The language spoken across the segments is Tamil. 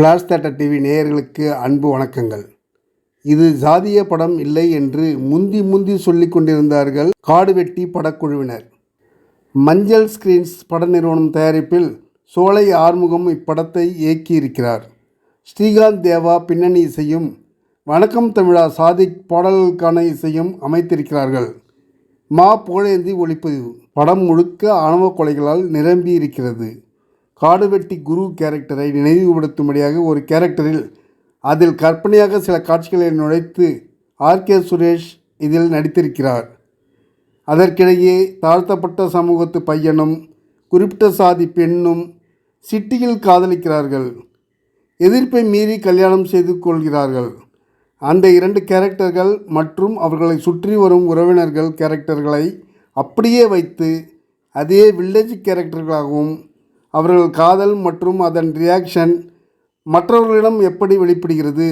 ஃப்ளாஷ் தேட்டர் டிவி நேயர்களுக்கு அன்பு வணக்கங்கள். இது ஜாதிய படம் இல்லை என்று முந்தி முந்தி சொல்லிக் கொண்டிருந்தார்கள் காடுவெட்டி படக்குழுவினர். மஞ்சள் ஸ்கிரீன்ஸ் பட நிறுவனம் தயாரிப்பில் சோலை ஆறுமுகம் இப்படத்தை இயக்கியிருக்கிறார். ஸ்ரீகாந்த் தேவா பின்னணி இசையும் வணக்கம் தமிழா சாதிக் பாடல்களுக்கான இசையும் அமைத்திருக்கிறார்கள். மா புகழேந்தி ஒளிப்பதிவு படம் முழுக்க ஆணவ கொலைகளால் நிரம்பி இருக்கிறது காடுவெட்டி குரு கேரக்டரை நினைவுபடுத்தும்படியாக ஒரு கேரக்டரில் அதில் கற்பனையாக சில காட்சிகளை நுழைத்து ஆர்கே சுரேஷ் இதில் நடித்திருக்கிறார். அதற்கிடையே தாழ்த்தப்பட்ட சமூகத்து பையனும் குறிப்பிட்ட சாதி பெண்ணும் சிட்டியில் காதலிக்கிறார்கள். எதிர்ப்பை மீறி கல்யாணம் செய்து கொள்கிறார்கள். அந்த இரண்டு கேரக்டர்கள் மற்றும் அவர்களை சுற்றி வரும் உறவினர்கள் கேரக்டர்களை அப்படியே வைத்து அதே வில்லேஜ் கேரக்டர்களாகவும் அவர்கள் காதல் மற்றும் அதன் ரியாக்ஷன் மற்றவர்களிடம் எப்படி வெளிப்படுகிறது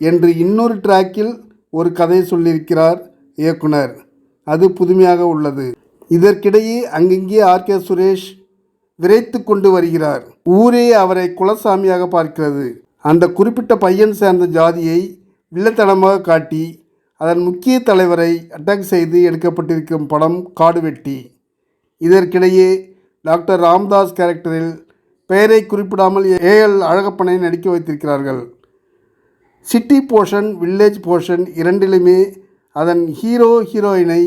என்று இன்னொரு ட்ராக்கில் ஒரு கதை சொல்லியிருக்கிறார் இயக்குனர். அது புதுமையாக உள்ளது. இதற்கிடையே அங்கங்கே ஆர்கே சுரேஷ் விரைத்து கொண்டு வருகிறார். ஊரே அவரை குலசாமியாக பார்க்கிறது. அந்த குறிப்பிட்ட பையன் சேர்ந்த ஜாதியை வில்லத்தனமாக காட்டி அதன் முக்கிய தலைவரை அட்டாக் செய்து எடுக்கப்பட்டிருக்கும் படம் காடுவெட்டி. இதற்கிடையே டாக்டர் ராம்தாஸ் கேரக்டரில் பெயரை குறிப்பிடாமல் ஏஎல் அழகப்பனை நடிக்க வைத்திருக்கிறார்கள். சிட்டி போர்ஷன் வில்லேஜ் போர்ஷன் இரண்டிலுமே அதன் ஹீரோ ஹீரோயினை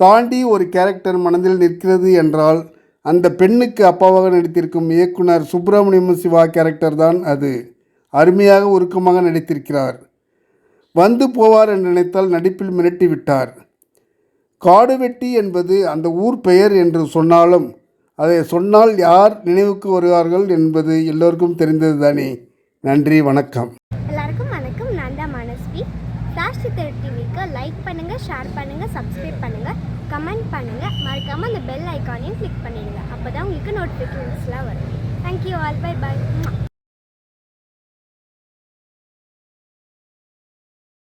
தாண்டி ஒரு கேரக்டர் மனதில் நிற்கிறது என்றால் அந்த பெண்ணுக்கு அப்பாவாக நடித்திருக்கும் இயக்குனர் சுப்பிரமணியம் சிவா கேரக்டர் தான் அது. அருமையாக உருக்கமாக நடித்திருக்கிறார். வந்து போவார் என்று நினைத்தால் நடிப்பில் மிரட்டி விட்டார். காடுவெட்டி என்பது அந்த ஊர் பெயர் என்று சொன்னாலும் அதை சொன்னால் யார் நினைவுக்கு வருவார்கள் என்பது எல்லோருக்கும் தெரிந்தது தானே. நன்றி வணக்கம். எல்லாருக்கும் வணக்கம். நான் தான் மனஸ்வி. சாஷ்டி சித்தர் டிவிக்கு லைக் பண்ணுங்கள் ஷேர் பண்ணுங்கள் சப்ஸ்கிரைப் பண்ணுங்கள் கமெண்ட் பண்ணுங்கள் மறக்காமல் அந்த பெல் ஐக்கானையும் கிளிக் பண்ணிடுங்க. அப்போ தான் உங்களுக்கு நோட்டிஃபிகேஷன்ஸ்லாம் வரும். Thank you all by by